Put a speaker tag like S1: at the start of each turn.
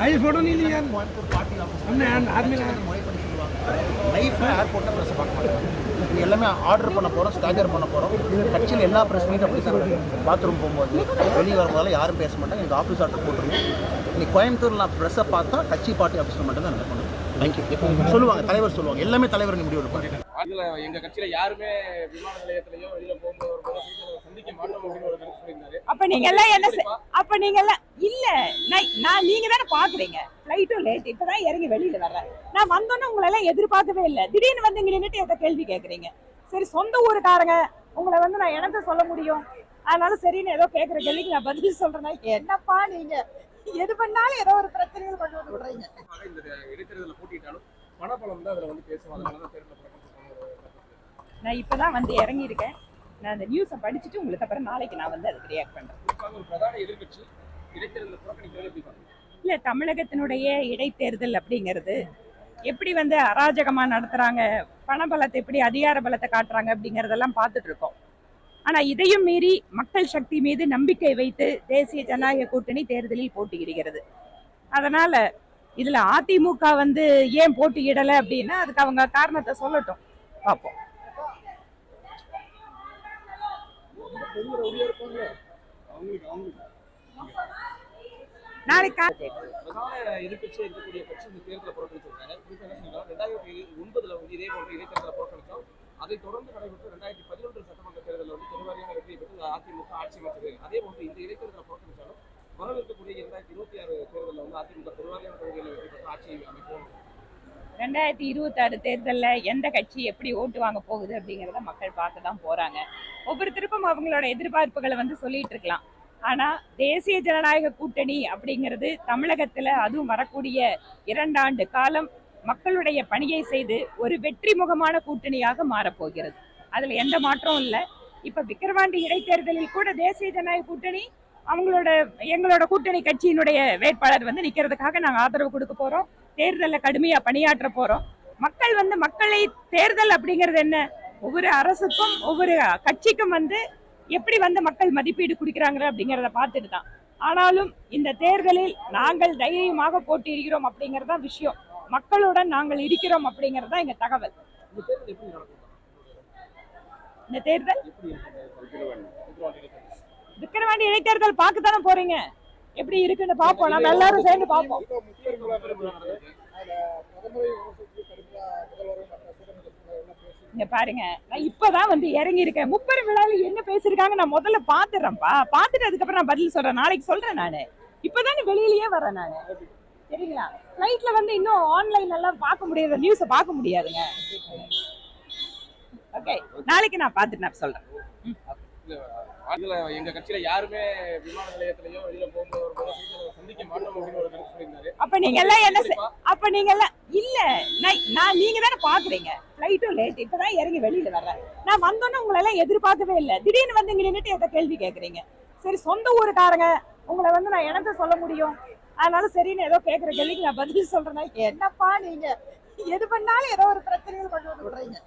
S1: ஐ photo நீ இல்லையா? பாட்டி சொல்லுவாங்க
S2: லைஃப்பில் ஏர்போர்ட்டில் ப்ரெஸ்ஸை பார்க்க மாட்டாங்க இது எல்லாமே ஆர்டர் பண்ண போகிறோம் ஸ்டாஜர் பண்ண போகிறோம் கட்சியில் எல்லா ப்ரெஸ் மீட்டும் அப்படி தான் பாத்ரூம் போகும்போது வெளியே வரும்போதெல்லாம் யாரும் பேச மாட்டாங்க. எனக்கு ஆஃபீஸ் ஆர்டர் போட்டுருவோம். நீ கோயம்புத்தூரில் நான் ப்ரெஸ்ஸை பார்த்தா கட்சி பார்ட்டி ஆஃபீஸில் மட்டும்தான் நடக்கணும் தேங்க்யூ சொல்லுவாங்க தலைவர் சொல்லுவாங்க. எல்லாமே தலைவர் முடிவு எடுப்பாங்க
S3: இதில் எங்கள் கட்சியில் யாருமே விமான நிலையத்திலையோ வெளியில் போகும்போது சந்திக்க மாட்டோம் அப்படின்னு
S4: அப்ப நீங்க எல்லாம் என்ன அப்ப நீங்க எல்லாம் இல்ல நான் நீங்க தானே பாக்குறீங்க. ஃபிளைட்டும் லேட் இப்பதான் இறங்கி வெளியில வர்றேன். நான் வந்தோன்னே உங்களை எல்லாம் எதிர்பார்க்கவே இல்ல. திடீர்னு வந்து இங்க நின்னுட்டு எதை கேள்வி கேக்குறீங்க? சரி சொந்த ஊருக்காரங்க. உங்களை வந்து நான் எனக்கு சொல்ல முடியும்? அதனால சரின்னு ஏதோ கேக்குற கேள்விக்கு நான் பதில் சொல்றேன்னா என்னப்பா நீங்க? எது பண்ணாலும் ஏதோ ஒரு பிரச்சனைகள் கொண்டு வந்து விடுறீங்க.
S3: இந்த இடைத்தேர்தலில் போட்டிட்டாலும் பணபலம் தான் அதுல வந்து சொல்லியிருக்காங்க.
S4: நான் இப்பதான் வந்து இறங்கி இருக்கேன் நான் அந்த நியூஸை படிச்சுட்டு உங்களுக்கு அப்புறம் நாளைக்கு நான் வந்து அதுக்கு ரியாக்ட்
S3: பாருங்க
S4: இல்ல தமிழகத்தினுடைய இடைத்தேர்தல் அப்படிங்கிறது எப்படி வந்து அராஜகமா நடத்துறாங்க பணபலத்தை எப்படி அதிகார பலத்தை காட்டுறாங்க அப்படிங்கறதெல்லாம் பார்த்துட்டு இருக்கோம். ஆனா இதையும் மீறி மக்கள் சக்தி மீது நம்பிக்கை வைத்து தேசிய ஜனநாயக கூட்டணி தேர்தலில் போட்டியிடுகிறது. அதனால இதுல அதிமுக வந்து ஏன் போட்டியிடல அப்படின்னா அதுக்கு அவங்க காரணத்தை சொல்லட்டும். பார்ப்போம்.
S3: பெரிய ரவுடியா இருப்பாங்க அவங்களுக்கு அவங்களுக்கு.
S4: நாளைக்கு
S3: பிரதான இருக்கக்கூடிய கட்சி இந்த தேர்தலை புறக்கணிச்சிருக்காங்க. குறிப்பாக என்ன சொன்னா ரெண்டாயிரத்தி ஒன்பதுல வந்து இதே போன்ற இடைத்தேர்தலை புறக்கணிச்சோம் அதை தொடர்ந்து நடைபெற்ற ரெண்டாயிரத்தி பதினொன்று சட்டமன்ற தேர்தலில் வந்து பெருவாரியான வெற்றியை பெற்று அதிமுக ஆட்சி அமைச்சது அதே போன்று இந்த இடைத்தேர்தலை புறக்கணிச்சாலும் வரவிருக்கக்கூடிய இரண்டாயிரத்தி இருபத்தி ஆறு தேர்தலில் வந்து அதிமுக பெருவாரியான தொகுதிகளில் வெற்றி பெற்று ஆட்சி அமைப்போம்
S4: ரெண்டாயிரத்தி இருபத்தாறு தேர்தலில் எந்த கட்சி எப்படி ஓட்டு வாங்க போகுது அப்படிங்கிறத மக்கள் பார்க்க தான் போறாங்க. ஒவ்வொருத்தருக்கும் அவங்களோட எதிர்பார்ப்புகளை வந்து சொல்லிட்டு இருக்கலாம். ஆனா தேசிய ஜனநாயக கூட்டணி அப்படிங்கிறது தமிழகத்துல அதுவும் வரக்கூடிய இரண்டாண்டு காலம் மக்களுடைய பணியை செய்து ஒரு வெற்றி முகமான கூட்டணியாக மாறப்போகிறது. அதுல எந்த மாற்றமும் இல்லை. இப்ப விக்கிரவாண்டி இடைத்தேர்தலில் கூட தேசிய ஜனநாயக கூட்டணி அவங்களோட எங்களோட கூட்டணி கட்சியினுடைய வேட்பாளர் வந்து நிக்கிறதுக்காக நாங்க ஆதரவு கொடுக்க போறோம். தேர்தலில் கடுமையா பணியாற்ற போறோம். மக்கள் வந்து மக்களை தேர்தல் அப்படிங்கிறது என்ன? ஒவ்வொரு அரசுக்கும் ஒவ்வொரு கட்சிக்கும் வந்து எப்படி வந்து மக்கள் மதிப்பீடு கொடுக்குறாங்க அப்படிங்கிறத பார்த்துட்டு தான். ஆனாலும் இந்த தேர்தலில் நாங்கள் தைரியமாக போட்டியிடுகிறோம் அப்படிங்கிறது தான் விஷயம். மக்களுடன் நாங்கள் இருக்கிறோம் அப்படிங்கிறது தான் எங்க தகவல்.
S3: இந்த தேர்தல்? விக்கிரவாண்டி இடைத்தேர்தல்
S4: விக்கிரவாண்டி இடைத்தேர்தல் பார்க்க தானே போறீங்க? எப்படி இருக்குன்னு பார்ப்போம். நம்ம எல்லாரும் சேர்ந்து பார்ப்போம். இங்க பாருங்க. நான் இப்பதான் வந்து இறங்கி இருக்கேன். முப்பெரும் விழால என்ன பேசிருக்காங்க நான் முதல்ல பாத்துறேன்ப்பா பாத்துட்டு அதுக்கப்புறம் நான் பதில் சொல்றேன். நாளைக்கு சொல்றேன் நானு. இப்பதானே வெளியிலயே வரேன் நானு. சரிங்களா? ஃபிளைட்ல வந்து இன்னும் ஆன்லைன் எல்லாம் பார்க்க முடியாத. நியூஸ பார்க்க முடியாதுங்க. ஓகே நாளைக்கு நான் பார்த்துட்டு நான் சொல்றேன்.
S3: இதுல எங்க கட்சியில யாருமே விமான நிலையத்திலயோ வெளியில போகும்போது ஒரு சந்திக்க மாட்டோம் அப்படின்னு ஒரு கருத்து சொல்லியிருந்தாரு.
S4: அப்ப நீங்க எல்லாம் என்ன அப்ப நீங்க எல்லாம் இல்ல நான் நீங்க தானே பாக்குறீங்க. ஃபிளைட்டும் லேட் இப்பதான் இறங்கி வெளியில வர்றேன் நான் வந்தோன்னே உங்களை எல்லாம் எதிர்பார்க்கவே இல்ல. திடீர்னு வந்து இங்க நின்னுட்டு எதை கேள்வி கேக்குறீங்க. சரி சொந்த ஊருக்காரங்க உங்களை வந்து நான் எனக்கு சொல்ல முடியும்? அதனால சரின்னு ஏதோ கேக்குற கேள்விக்கு நான் பதில் சொல்றேன்னா என்னப்பா நீங்க? எது பண்ணாலும் ஏதோ ஒரு பிரச்சனைகள் கொண்டு வந்து விடுறீங்க.